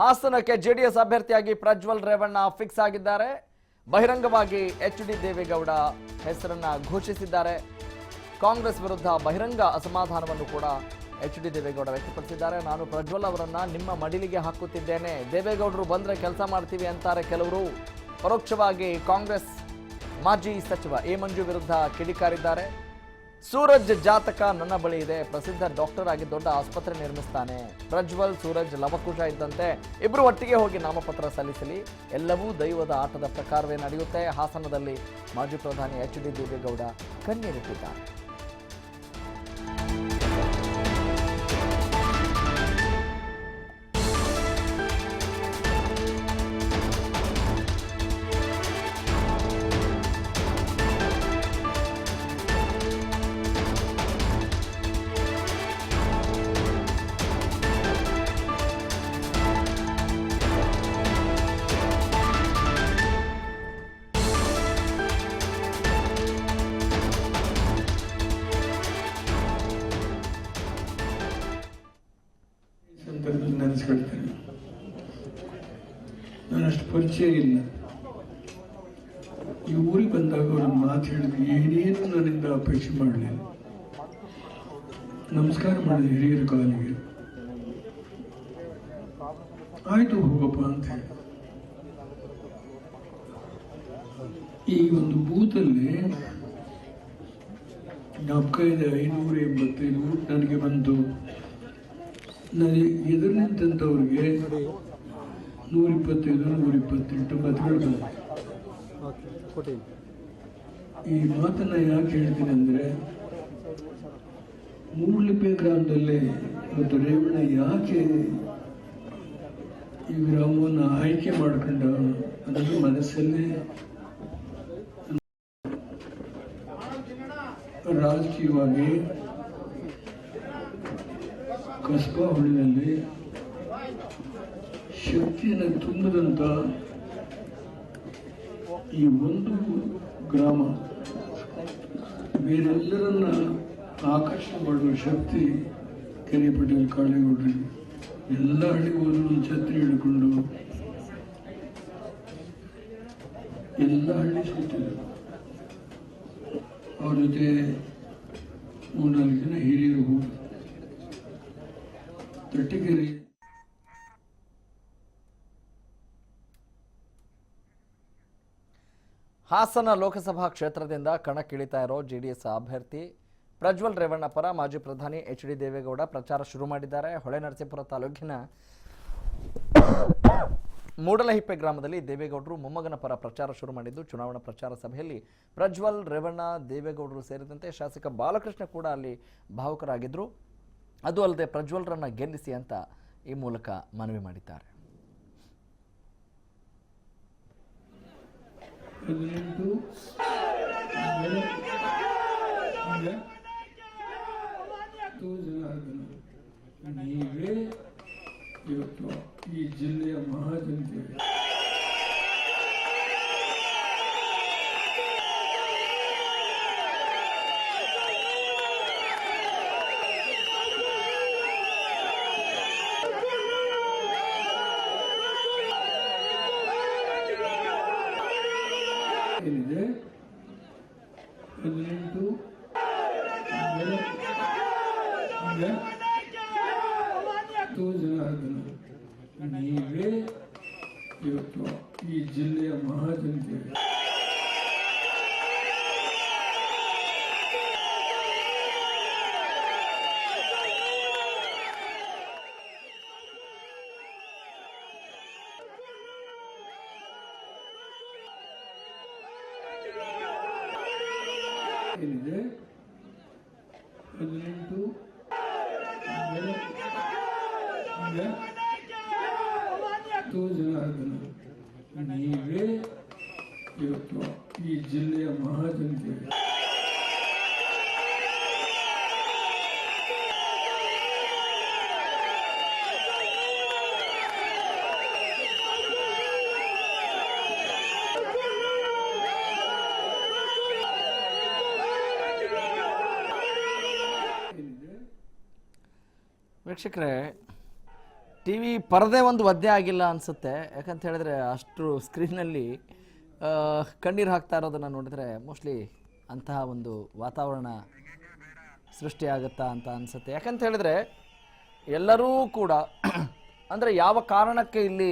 ಹಾಸನಕ್ಕೆ JDS ಅಭ್ಯರ್ಥಿಯಾಗಿ Prajwal Revanna fix ಆಗಿದ್ದಾರೆ. ಬಹಿರಂಗವಾಗಿ ಎಚ್ ಡಿ ದೇವೇಗೌಡ ಹೆಸರನ್ನ ಘೋಷಿಸಿದ್ದಾರೆ. ಕಾಂಗ್ರೆಸ್ ವಿರುದ್ಧ ಬಹಿರಂಗ ಅಸಮಾಧಾನವನ್ನು ಕೂಡ ಎಚ್ ಡಿ ದೇವೇಗೌಡ ವ್ಯಕ್ತಪಡಿಸಿದ್ದಾರೆ. ನಾನು ಪ್ರಜ್ವಲ್ ಅವರನ್ನ ನಿಮ್ಮ ಮಡಿಲಿಗೆ ಹಾಕುತ್ತಿದ್ದೇನೆ. ದೇವೇಗೌಡರು ಬಂದ್ರೆ ಕೆಲಸ ಮಾಡ್ತೀವಿ ಅಂತಾರೆ ಕೆಲವರು. ಪರೋಕ್ಷವಾಗಿ ಕಾಂಗ್ರೆಸ್ ಮಾಜಿ ಸಚಿವ ಎ ಮಂಜು ವಿರುದ್ಧ ಕಿಡಿಕಾರಿದ್ದಾರೆ. ಸೂರಜ್ ಜಾತಕ ನನ್ನ ಬಳಿ ಇದೆ. ಪ್ರಸಿದ್ಧ ಡಾಕ್ಟರ್ ಆಗಿ ದೊಡ್ಡ ಆಸ್ಪತ್ರೆ ನಿರ್ಮಿಸ್ತಾನೆ. ಪ್ರಜ್ವಲ್, ಸೂರಜ್ ಲವಕುಶ ಇದ್ದಂತೆ ಇಬ್ರು ಒಟ್ಟಿಗೆ ಹೋಗಿ ನಾಮಪತ್ರ ಸಲ್ಲಿಸಲಿ. ಎಲ್ಲವೂ ದೈವದ ಆಟದ ಪ್ರಕಾರವೇ ನಡೆಯುತ್ತೆ. ಹಾಸನದಲ್ಲಿ ಮಾಜಿ ಪ್ರಧಾನಿ ಎಚ್ ಡಿ ದೇವೇಗೌಡ ಕಣ್ಣೀರಿಟ್ಟಿದ್ದಾರೆ. ಪರಿಚಯ ಇಲ್ಲ ಈ ಊರಿಗೆ ಬಂದಾಗ ಅವ್ರ ಮಾತು ಹೇಳಿದ್ರು ಏನೇನು ನನ್ನಿಂದ ಅಪೇಕ್ಷೆ ಮಾಡಲಿಲ್ಲ ನಮಸ್ಕಾರ ಮಾಡಿದೆ ಹಿರಿಯರ ಕಾಲಿಗೆ. ಆಯ್ತು ಹೋಗಪ್ಪ ಅಂತ ಹೇಳಿ. ಈ ಒಂದು ಬೂತಲ್ಲಿ ಜ್ಞಾಪಕ ಇದೆ ಐನೂರ ಎಂಬತ್ತೈದು ನನಗೆ ಬಂತು. ನನಗೆ ಎದುರು ನಿಂತಂಥವ್ರಿಗೆ ನೂರ ಇಪ್ಪತ್ತೈದು ನೂರ ಇಪ್ಪತ್ತೆಂಟು ಮತಗಳು ಈ ಮಾತನ್ನ ಯಾಕೆ ಹೇಳ್ತೀನಿ ಅಂದ್ರೆ ಮೂಡ್ಲಿಪೆ ಗ್ರಾಮದಲ್ಲಿ ಇವತ್ತು ರೇವಣ್ಣ ಯಾಕೆ ಈ ಗ್ರಾಮವನ್ನು ಆಯ್ಕೆ ಮಾಡ್ಕೊಂಡ ಅನ್ನೋದು ಮನಸ್ಸಲ್ಲಿ ರಾಜಕೀಯವಾಗಿ ಕಸ್ಬಾ ಹೊಳಿನಲ್ಲಿ ಶಕ್ತಿಯನ್ನು ತುಂಬಿದಂತ ಈ ಒಂದು ಗ್ರಾಮ, ಬೇರೆಲ್ಲರನ್ನ ಆಕರ್ಷಣೆ ಮಾಡುವ ಶಕ್ತಿ ಕೆರೆ ಪಟೇಲ್ ಎಲ್ಲ ಹಳ್ಳಿಗೆ ಹೋದ್ರು ಒಂದು ಛತ್ರಿ ಹಿಡ್ಕೊಂಡು ಎಲ್ಲ ಹಳ್ಳಿ ಸುತ್ತಿದ್ರು. ಅವ್ರ ಜೊತೆ ಮೂರ್ನಾಲ್ಕು ಜನ ಹಿರಿಯರು ಹೋದ್ರು. ಹಾಸನ ಲೋಕಸಭಾ ಕ್ಷೇತ್ರದಿಂದ ಕಣಕ್ಕಿಳಿತಾ ಇರೋ ಜೆಡಿಎಸ್ ಅಭ್ಯರ್ಥಿ ಪ್ರಜ್ವಲ್ ರೇವಣ್ಣ ಪರ ಮಾಜಿ ಪ್ರಧಾನಿ ಎಚ್ ಡಿ ದೇವೇಗೌಡ ಪ್ರಚಾರ ಶುರು ಮಾಡಿದ್ದಾರೆ. ಹೊಳೆನರಸೀಪುರ ತಾಲೂಕಿನ ಮೂಡಲಹಿಪ್ಪೆ ಗ್ರಾಮದಲ್ಲಿ ದೇವೇಗೌಡರು ಮೊಮ್ಮಗನ ಪರ ಪ್ರಚಾರ ಶುರು ಮಾಡಿದ್ದು, ಚುನಾವಣಾ ಪ್ರಚಾರ ಸಭೆಯಲ್ಲಿ ಪ್ರಜ್ವಲ್ ರೇವಣ್ಣ, ದೇವೇಗೌಡರು ಸೇರಿದಂತೆ ಶಾಸಕ ಬಾಲಕೃಷ್ಣ ಕೂಡ ಅಲ್ಲಿ ಭಾವುಕರಾಗಿದ್ದರು ಅದು ಅಲ್ಲದೆ ಪ್ರಜ್ವಲ್ರನ್ನ ಗೆಲ್ಲಿಸಿ ಅಂತ ಈ ಮೂಲಕ ಮನವಿ ಮಾಡಿದ್ದಾರೆ. ಹದಿನೆಂಟು ಹತ್ತು ಜನಾರ್ದನ ನೀವೇ ಇವತ್ತು ಈ ಜಿಲ್ಲೆಯ ಮಹಾಜನತೆ ಹದಿನೆಂಟು ಆಮೇಲೆ ಈಗ ಹತ್ತು ಜನಾರ್ದನ ನೀವೇ ಇವತ್ತು ಈ ಜಿಲ್ಲೆಯ ಮಹಾಜನತೆ ಏನಿದೆ ಹದಿನೆಂಟು ಆಮೇಲೆ ಈಗ ಹತ್ತು ಜನಾರ್ದನ ನೀವೇ ಇವತ್ತು ಈ ಜಿಲ್ಲೆಯ ಮಹಾಜನತೆ ವೀಕ್ಷಕರೇ, ಟಿ ವಿ ಪರದೆ ಒಂದು ಒದ್ದೆ ಆಗಿಲ್ಲ ಅನಿಸುತ್ತೆ. ಯಾಕಂತ ಹೇಳಿದ್ರೆ ಅಷ್ಟು ಸ್ಕ್ರೀನಲ್ಲಿ ಕಣ್ಣೀರು ಹಾಕ್ತಾ ಇರೋದನ್ನು ನೋಡಿದರೆ ಮೋಸ್ಟ್ಲಿ ಅಂತಹ ಒಂದು ವಾತಾವರಣ ಸೃಷ್ಟಿಯಾಗುತ್ತಾ ಅಂತ ಅನಿಸುತ್ತೆ. ಯಾಕಂತ ಹೇಳಿದ್ರೆ, ಎಲ್ಲರೂ ಕೂಡ, ಅಂದರೆ ಯಾವ ಕಾರಣಕ್ಕೆ ಇಲ್ಲಿ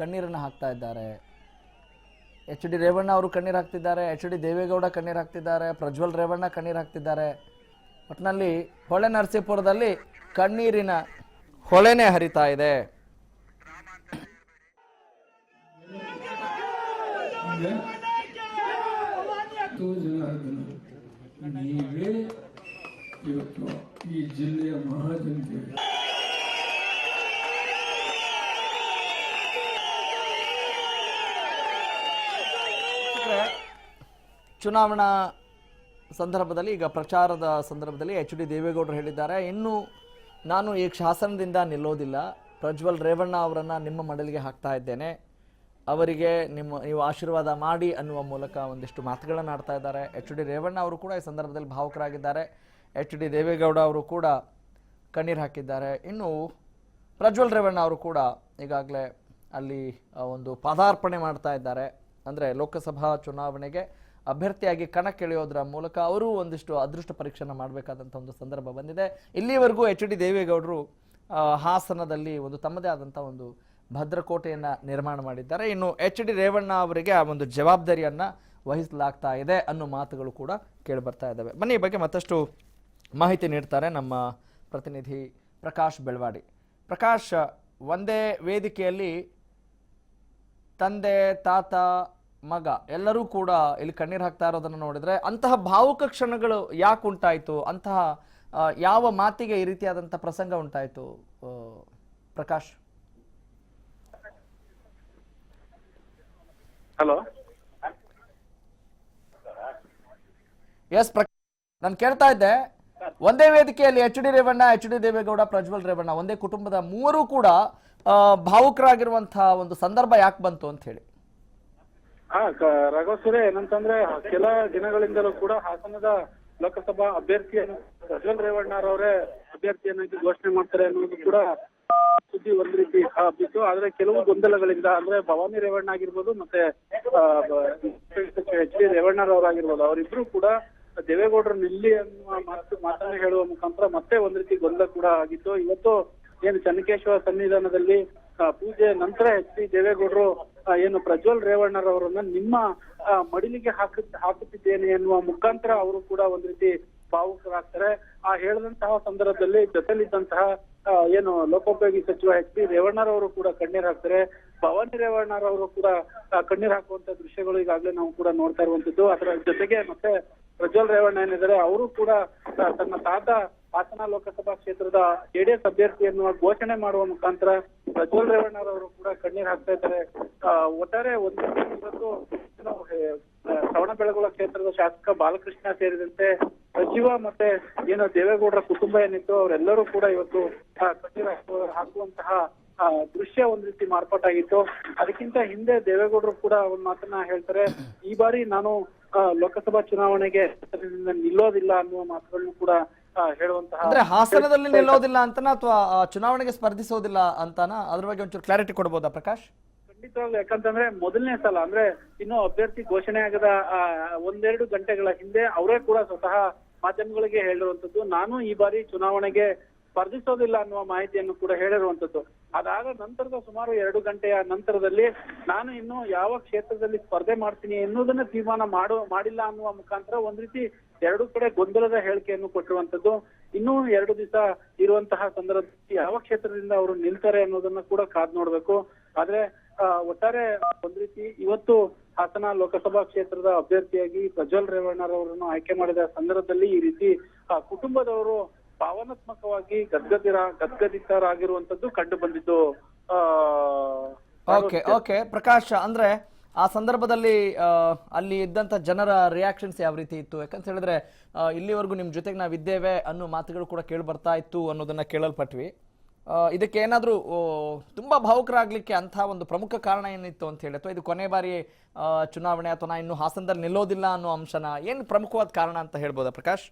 ಕಣ್ಣೀರನ್ನು ಹಾಕ್ತಾ ಇದ್ದಾರೆ? ಎಚ್ ಡಿ ರೇವಣ್ಣ ಅವರು ಕಣ್ಣೀರು ಹಾಕ್ತಿದ್ದಾರೆ, ಎಚ್ ಡಿ ದೇವೇಗೌಡ ಕಣ್ಣೀರು ಹಾಕ್ತಿದ್ದಾರೆ, ಪ್ರಜ್ವಲ್ ರೇವಣ್ಣ ಕಣ್ಣೀರು ಹಾಕ್ತಿದ್ದಾರೆ. ಒಟ್ಟಿನಲ್ಲಿ ಹೊಳೆ ನರಸೀಪುರದಲ್ಲಿ ಕಣ್ಣೀರಿನ ಹೊಳೆನೇ ಹರಿತಾ ಇದೆ. ಈ ಜಿಲ್ಲೆಯ ಮಹಾಜನತೆ ಚುನಾವಣಾ ಸಂದರ್ಭದಲ್ಲಿ, ಈಗ ಪ್ರಚಾರದ ಸಂದರ್ಭದಲ್ಲಿ ಎಚ್ ಡಿ ದೇವೇಗೌಡರು ಹೇಳಿದ್ದಾರೆ. ಇನ್ನು ನಾನು ಈ ಶಾಸನದಿಂದ ನಿಲ್ಲೋದಿಲ್ಲ. ಪ್ರಜ್ವಲ್ ರೇವಣ್ಣ ಅವರನ್ನು ನಿಮ್ಮ ಮಡಲಿಗೆ ಹಾಕ್ತಾ ಇದ್ದೇನೆ. ಅವರಿಗೆ ನಿಮ್ಮ, ನೀವು ಆಶೀರ್ವಾದ ಮಾಡಿ ಅನ್ನುವ ಮೂಲಕ ಒಂದಿಷ್ಟು ಮಾತುಗಳನ್ನು ಆಡ್ತಾ ಇದ್ದಾರೆ. ಎಚ್ ಡಿ ರೇವಣ್ಣ ಅವರು ಕೂಡ ಈ ಸಂದರ್ಭದಲ್ಲಿ ಭಾವುಕರಾಗಿದ್ದಾರೆ. ಎಚ್ ಡಿ ದೇವೇಗೌಡ ಅವರು ಕೂಡ ಕಣ್ಣೀರು ಹಾಕಿದ್ದಾರೆ. ಇನ್ನು ಪ್ರಜ್ವಲ್ ರೇವಣ್ಣ ಅವರು ಕೂಡ ಈಗಾಗಲೇ ಅಲ್ಲಿ ಒಂದು ಪಾದಾರ್ಪಣೆ ಮಾಡ್ತಾ ಇದ್ದಾರೆ. ಅಂದರೆ ಲೋಕಸಭಾ ಚುನಾವಣೆಗೆ ಅಭ್ಯರ್ಥಿಯಾಗಿ ಕಣಕ್ಕಿಳಿಯೋದ್ರ ಮೂಲಕ ಅವರು ಒಂದಿಷ್ಟು ಅದೃಷ್ಟ ಪರೀಕ್ಷೆಯನ್ನು ಮಾಡಬೇಕಾದಂಥ ಒಂದು ಸಂದರ್ಭ ಬಂದಿದೆ. ಇಲ್ಲಿವರೆಗೂ ಎಚ್ ಡಿ ದೇವೇಗೌಡರು ಹಾಸನದಲ್ಲಿ ಒಂದು ತಮ್ಮದೇ ಆದಂಥ ಒಂದು ಭದ್ರಕೋಟೆಯನ್ನು ನಿರ್ಮಾಣ ಮಾಡಿದ್ದಾರೆ. ಇನ್ನು ಎಚ್ ಡಿ ರೇವಣ್ಣ ಅವರಿಗೆ ಆ ಒಂದು ಜವಾಬ್ದಾರಿಯನ್ನು ವಹಿಸಲಾಗ್ತಾ ಇದೆ ಅನ್ನೋ ಮಾತುಗಳು ಕೂಡ ಕೇಳಿಬರ್ತಾ ಇದ್ದಾವೆ. ಬನ್ನಿ ಬಗ್ಗೆ ಮತ್ತಷ್ಟು ಮಾಹಿತಿ ನೀಡ್ತಾರೆ ನಮ್ಮ ಪ್ರತಿನಿಧಿ ಪ್ರಕಾಶ್ ಬೆಳವಾಡಿ. ಪ್ರಕಾಶ್, ಒಂದೇ ವೇದಿಕೆಯಲ್ಲಿ ತಂದೆ, ತಾತ ಮಗ ಎಲ್ಲರೂ ಕೂಡ ಇಲ್ಲಿ ಕಣ್ಣೀರು ಹಾಕ್ತಾ ಇರೋದನ್ನು ನೋಡಿದ್ರೆ ಅಂತಹ ಭಾವುಕ ಕ್ಷಣಗಳು ಯಾಕೆ ಉಂಟಾಯಿತು? ಅಂತಹ ಯಾವ ಮಾತಿಗೆ ಈ ರೀತಿಯಾದಂಥ ಪ್ರಸಂಗ ಉಂಟಾಯಿತು ಪ್ರಕಾಶ್? ಹಲೋ? ಎಸ್ ಪ್ರ ನಾನು ಕೇಳ್ತಾ ಇದ್ದೆ. ಒಂದೇ ವೇದಿಕೆಯಲ್ಲಿ H D Revanna H D Deve Gowda Prajwal Revanna ಒಂದೇ ಕುಟುಂಬದ ಮೂವರು ಕೂಡ ಭಾವುಕರಾಗಿರುವಂತಹ ಒಂದು ಸಂದರ್ಭ ಯಾಕೆ ಬಂತು ಅಂತ ಹೇಳಿ. ಹಾ ರಾಘವ್ ಸೂರ್ಯ ಏನಂತಂದ್ರೆ, ಕೆಲ ದಿನಗಳಿಂದಲೂ ಕೂಡ ಹಾಸನದ ಲೋಕಸಭಾ ಅಭ್ಯರ್ಥಿಯನ್ನು ಪ್ರಜ್ವಲ್ ರೇವಣ್ಣರವರೇ ಅಭ್ಯರ್ಥಿಯನ್ನಾಗಿ ಘೋಷಣೆ ಮಾಡ್ತಾರೆ ಅನ್ನೋದು ಕೂಡ ಸುದ್ದಿ ಒಂದ್ ರೀತಿ ಹಬ್ಬಿತ್ತು. ಆದ್ರೆ ಕೆಲವು ಗೊಂದಲಗಳಿಂದ, ಅಂದ್ರೆ ಭವಾನಿ ರೇವಣ್ಣ ಆಗಿರ್ಬೋದು, ಮತ್ತೆ ಎಚ್ ಡಿ ರೇವಣ್ಣರವರಾಗಿರ್ಬೋದು ಅವರಿಬ್ರು ಕೂಡ ದೇವೇಗೌಡರು ನಿಲ್ಲಿ ಅನ್ನುವ ಮಾತು, ಮಾತನ್ನ ಹೇಳುವ ಮುಖಾಂತರ ಮತ್ತೆ ಒಂದ್ ರೀತಿ ಗೊಂದಲ ಕೂಡ ಆಗಿತ್ತು. ಇವತ್ತು ಏನು ಚನ್ನಕೇಶ್ವರ ಸನ್ನಿಧಾನದಲ್ಲಿ ಪೂಜೆ ನಂತರ ಎಚ್ ಡಿ ದೇವೇಗೌಡರು ಏನು ಪ್ರಜ್ವಲ್ ರೇವಣ್ಣರವರನ್ನ ನಿಮ್ಮ ಮಡಿಲಿಗೆ ಹಾಕ ಹಾಕುತ್ತಿದ್ದೇನೆ ಎನ್ನುವ ಮುಖಾಂತರ ಅವರು ಕೂಡ ಒಂದ್ ರೀತಿ ಭಾವುಕರಾಗ್ತಾರೆ. ಆ, ಹೇಳಿದಂತಹ ಸಂದರ್ಭದಲ್ಲಿ ಜೊತೆಲಿದ್ದಂತಹ ಏನು ಲೋಕೋಪಯೋಗಿ ಸಚಿವ ಎಚ್ ಪಿ ರೇವಣ್ಣರವರು ಕೂಡ ಕಣ್ಣೀರ್ ಹಾಕ್ತಾರೆ. ಭವಾನಿ ರೇವಣ್ಣರವರು ಕೂಡ ಕಣ್ಣೀರ್ ಹಾಕುವಂತ ದೃಶ್ಯಗಳು ಈಗಾಗಲೇ ನಾವು ಕೂಡ ನೋಡ್ತಾ ಇರುವಂತದ್ದು. ಅದರ ಜೊತೆಗೆ ಮತ್ತೆ ಪ್ರಜ್ವಲ್ ರೇವಣ್ಣ ಏನಿದ್ದಾರೆ, ಅವರು ಕೂಡ ತನ್ನ ತಾತ ಹಾಸನ ಲೋಕಸಭಾ ಕ್ಷೇತ್ರದ ಜೆಡಿಎಸ್ ಅಭ್ಯರ್ಥಿಯನ್ನು ಘೋಷಣೆ ಮಾಡುವ ಮುಖಾಂತರ ಪ್ರಜ್ವಲ್ ರೇವಣ್ಣರವರು ಕೂಡ ಕಣ್ಣೀರ್ ಹಾಕ್ತಾ ಇದ್ದಾರೆ. ಒಟ್ಟಾರೆ ಒಂದು ಇವತ್ತು ಬೆಳಗೊಳ ಕ್ಷೇತ್ರದ ಶಾಸಕ ಬಾಲಕೃಷ್ಣ ಸೇರಿದಂತೆ ಸಚಿವ ಮತ್ತೆ ಏನು ದೇವೇಗೌಡರ ಕುಟುಂಬ ಏನಿತ್ತು, ಅವರೆಲ್ಲರೂ ಕೂಡ ಇವತ್ತು ಕಣ್ಣೀರು ಕಣ್ಣೀರ್ ಹಾಕುವ, ಹಾಕುವಂತಹ ದೃಶ್ಯ ಒಂದ್ ರೀತಿ ಮಾರ್ಪಾಟಾಗಿತ್ತು. ಅದಕ್ಕಿಂತ ಹಿಂದೆ ದೇವೇಗೌಡರು ಕೂಡ ಒಂದ್ ಮಾತನ್ನ ಹೇಳ್ತಾರೆ, ಈ ಬಾರಿ ನಾನು ಲೋಕಸಭಾ ಚುನಾವಣೆಗೆ ನಿಲ್ಲೋದಿಲ್ಲ ಅನ್ನುವ ಮಾತುಗಳನ್ನು ಕೂಡ ಹೇಳುವಂತಹ ಅಂದ್ರೆ ಹಾಸನದಲ್ಲಿ ನಿಲ್ಲೋದಿಲ್ಲ ಅಂತನಾ ಅಥವಾ ಚುನಾವಣೆಗೆ ಸ್ಪರ್ಧಿಸೋದಿಲ್ಲ ಅಂತಾನ? ಅದ್ರ ಬಗ್ಗೆ ಒಂಚೂರು ಕ್ಲಾರಿಟಿ ಕೊಡ್ಬೋದಾ ಪ್ರಕಾಶ್? ಖಂಡಿತವಾಗ್ಲೂ ಯಾಕಂತಂದ್ರೆ ಮೊದಲನೇ ಸಲ ಅಂದ್ರೆ ಇನ್ನು ಅಭ್ಯರ್ಥಿ ಘೋಷಣೆ ಆಗದ ಆ, ಒಂದೆರಡು ಗಂಟೆಗಳ ಹಿಂದೆ ಅವರೇ ಕೂಡ ಸ್ವತಃ ಮಾಧ್ಯಮಗಳಿಗೆ ಹೇಳಿರುವಂತದ್ದು ನಾನು ಈ ಬಾರಿ ಚುನಾವಣೆಗೆ ಸ್ಪರ್ಧಿಸೋದಿಲ್ಲ ಅನ್ನುವ ಮಾಹಿತಿಯನ್ನು ಕೂಡ ಹೇಳಿರುವಂತದ್ದು ಅದಾದ ನಂತರದ ಸುಮಾರು ಎರಡು ಗಂಟೆಯ ನಂತರದಲ್ಲಿ ನಾನು ಇನ್ನು ಯಾವ ಕ್ಷೇತ್ರದಲ್ಲಿ ಸ್ಪರ್ಧೆ ಮಾಡ್ತೀನಿ ಎನ್ನುವುದನ್ನ ತೀರ್ಮಾನ ಮಾಡು, ಮಾಡಿಲ್ಲ ಅನ್ನುವ ಮುಖಾಂತರ ಒಂದ್ ರೀತಿ ಎರಡು ಕಡೆ ಗೊಂದಲದ ಹೇಳಿಕೆಯನ್ನು ಕೊಟ್ಟಿರುವಂತದ್ದು ಇನ್ನೂ ಎರಡು ದಿವಸ ಇರುವಂತಹ ಸಂದರ್ಭದಲ್ಲಿ ಯಾವ ಕ್ಷೇತ್ರದಿಂದ ಅವರು ನಿಲ್ತಾರೆ ಅನ್ನೋದನ್ನ ಕೂಡ ಕಾದ್ ನೋಡ್ಬೇಕು. ಆದ್ರೆ ಒಟ್ಟಾರೆ ಒಂದ್ ರೀತಿ ಇವತ್ತು ಹಾಸನ ಲೋಕಸಭಾ ಕ್ಷೇತ್ರದ ಅಭ್ಯರ್ಥಿಯಾಗಿ ಪ್ರಜ್ವಲ್ ರೇವಣ್ಣರವರನ್ನು ಆಯ್ಕೆ ಮಾಡಿದ ಸಂದರ್ಭದಲ್ಲಿ ಈ ರೀತಿ ಕುಟುಂಬದವರು ಭಾವನಾತ್ಮಕವಾಗಿ ಗದ್ಗದಿರ ಗದ್ಗದಿತರಾಗಿರುವಂತದ್ದು ಕಂಡು ಬಂದಿದ್ದು ಆ ಓಕೆ ಓಕೆ. ಪ್ರಕಾಶ್ ಅಂದ್ರೆ ಆ ಸಂದರ್ಭದಲ್ಲಿ ಅಲ್ಲಿ ಇದ್ದಂತ ಜನರ ರಿಯಾಕ್ಷನ್ಸ್ ಯಾವ ರೀತಿ ಇತ್ತು? ಯಾಕಂತ ಹೇಳಿದ್ರೆ ಇಲ್ಲಿವರೆಗೂ ನಿಮ್ಮ ಜೊತೆಗೆ ನಾವು ಇದ್ದೇವೆ ಅನ್ನೋ ಮಾತುಗಳು ಕೂಡ ಕೇಳಿ ಬರ್ತಾ ಇತ್ತು ಅನ್ನೋದನ್ನ ಕೇಳಲ್ಪಟ್ವಿ. ಇದಕ್ಕೆ ಏನಾದರೂ ತುಂಬಾ ಭಾವುಕರಾಗ್ಲಿಕ್ಕೆ ಅಂತ ಒಂದು ಪ್ರಮುಖ ಕಾರಣ ಏನಿತ್ತು ಅಂತ ಹೇಳಿ ಅಥವಾ ಇದು ಕೊನೆ ಬಾರಿ ಚುನಾವಣೆ ಅಥವಾ ನಾ ಇನ್ನು ಹಾಸನದಲ್ಲಿ ನಿಲ್ಲೋದಿಲ್ಲ ಅನ್ನೋ ಅಂಶನ ಏನು ಪ್ರಮುಖವಾದ ಕಾರಣ ಅಂತ ಹೇಳ್ಬೋದಾ ಪ್ರಕಾಶ್?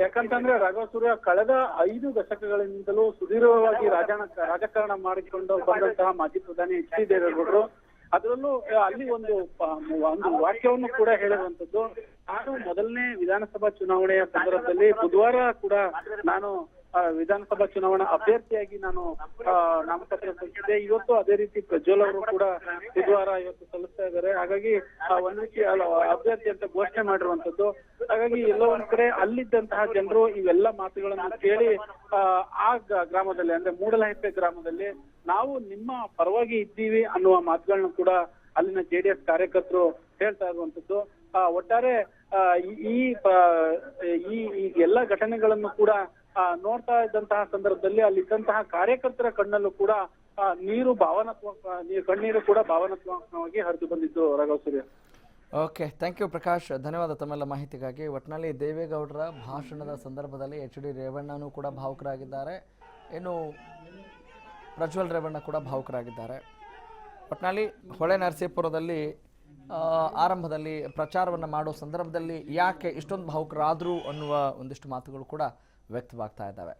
ಯಾಕಂತಂದ್ರೆ ರಾಘವ ಕಳೆದ ಐದು ದಶಕಗಳಿಂದಲೂ ಸುದೀರ್ಘವಾಗಿ ರಾಜ ರಾಜಕಾರಣ ಮಾಡಿಕೊಂಡು ಬಂದಂತಹ ಮಾಜಿ ಪ್ರಧಾನಿ ಎಚ್ ಡಿ ದೇವೇಗೌಡರು. ಅದರಲ್ಲೂ ಅಲ್ಲಿ ಒಂದು ಒಂದು ವಾಕ್ಯವನ್ನು ಕೂಡ ಹೇಳುವಂತದ್ದು ನಾನು ಮೊದಲನೇ ವಿಧಾನಸಭಾ ಚುನಾವಣೆಯ ಸಂದರ್ಭದಲ್ಲಿ ಬುಧವಾರ ಕೂಡ ನಾನು ವಿಧಾನಸಭಾ ಚುನಾವಣಾ ಅಭ್ಯರ್ಥಿಯಾಗಿ ನಾನು ನಾಮಪತ್ರ ಸಲ್ಲಿಸಿದ್ದೆ. ಇವತ್ತು ಅದೇ ರೀತಿ ಪ್ರಜ್ವಲ್ ಅವರು ಕೂಡ ಬುಧವಾರ ಇವತ್ತು ಸಲ್ಲಿಸ್ತಾ ಇದ್ದಾರೆ. ಹಾಗಾಗಿ ಆ, ಒಂದ್ ರೀತಿ ಅಭ್ಯರ್ಥಿ ಅಂತ ಘೋಷಣೆ ಮಾಡಿರುವಂತದ್ದು ಹಾಗಾಗಿ ಎಲ್ಲೋ ಒಂದ್ ಕಡೆ ಅಲ್ಲಿದ್ದಂತಹ ಜನರು ಇವೆಲ್ಲ ಮಾತುಗಳನ್ನು ಕೇಳಿ ಆ, ಗ್ರಾಮದಲ್ಲಿ ಅಂದ್ರೆ ಮೂಡಲಹೆಪ್ಪೆ ಗ್ರಾಮದಲ್ಲಿ ನಾವು ನಿಮ್ಮ ಪರವಾಗಿ ಇದ್ದೀವಿ ಅನ್ನುವ ಮಾತುಗಳನ್ನು ಕೂಡ ಅಲ್ಲಿನ ಜೆಡಿಎಸ್ ಕಾರ್ಯಕರ್ತರು ಹೇಳ್ತಾ ಇರುವಂತದ್ದು ಒಟ್ಟಾರೆ ಈ- ಈ ಎಲ್ಲ ಘಟನೆಗಳನ್ನು ಕೂಡ ನೋಡ್ತಾ ಇದ್ದಂತಹ ಸಂದರ್ಭದಲ್ಲಿ ಅಲ್ಲಿದ್ದಂತಹ ಕಾರ್ಯಕರ್ತರ ಕಣ್ಣಲ್ಲೂ ಕೂಡ ನೀರು ಭಾವನಾತ್ಮಕ ಕಣ್ಣೀರು ಕೂಡ ಭಾವನಾತ್ಮಕವಾಗಿ ಹರಿದು ಬಂದಿದ್ದು Raghava okay, thank you Prakash. ಧನ್ಯವಾದ ತಮ್ಮೆಲ್ಲ ಮಾಹಿತಿಗಾಗಿ. ಒಟ್ಟಿನಲ್ಲಿ ದೇವೇಗೌಡರ ಭಾಷಣದ ಸಂದರ್ಭದಲ್ಲಿ ಎಚ್ ಡಿ ರೇವಣ್ಣನೂ ಕೂಡ ಭಾವುಕರಾಗಿದ್ದಾರೆ. ಇನ್ನು ಪ್ರಜ್ವಲ್ ರೇವಣ್ಣ ಕೂಡ ಭಾವುಕರಾಗಿದ್ದಾರೆ. ಒಟ್ಟಿನಲ್ಲಿ ಹೊಳೆ ನರಸೀಪುರದಲ್ಲಿ ಆರಂಭದಲ್ಲಿ ಪ್ರಚಾರವನ್ನು ಮಾಡೋ ಸಂದರ್ಭದಲ್ಲಿ ಯಾಕೆ ಇಷ್ಟೊಂದು ಭಾವುಕರಾದರು ಅನ್ನುವ ಒಂದಿಷ್ಟು ಮಾತುಗಳು ಕೂಡ ವ್ಯಕ್ತವಾಗ್ತಾ ಇದ್ದಾವೆ.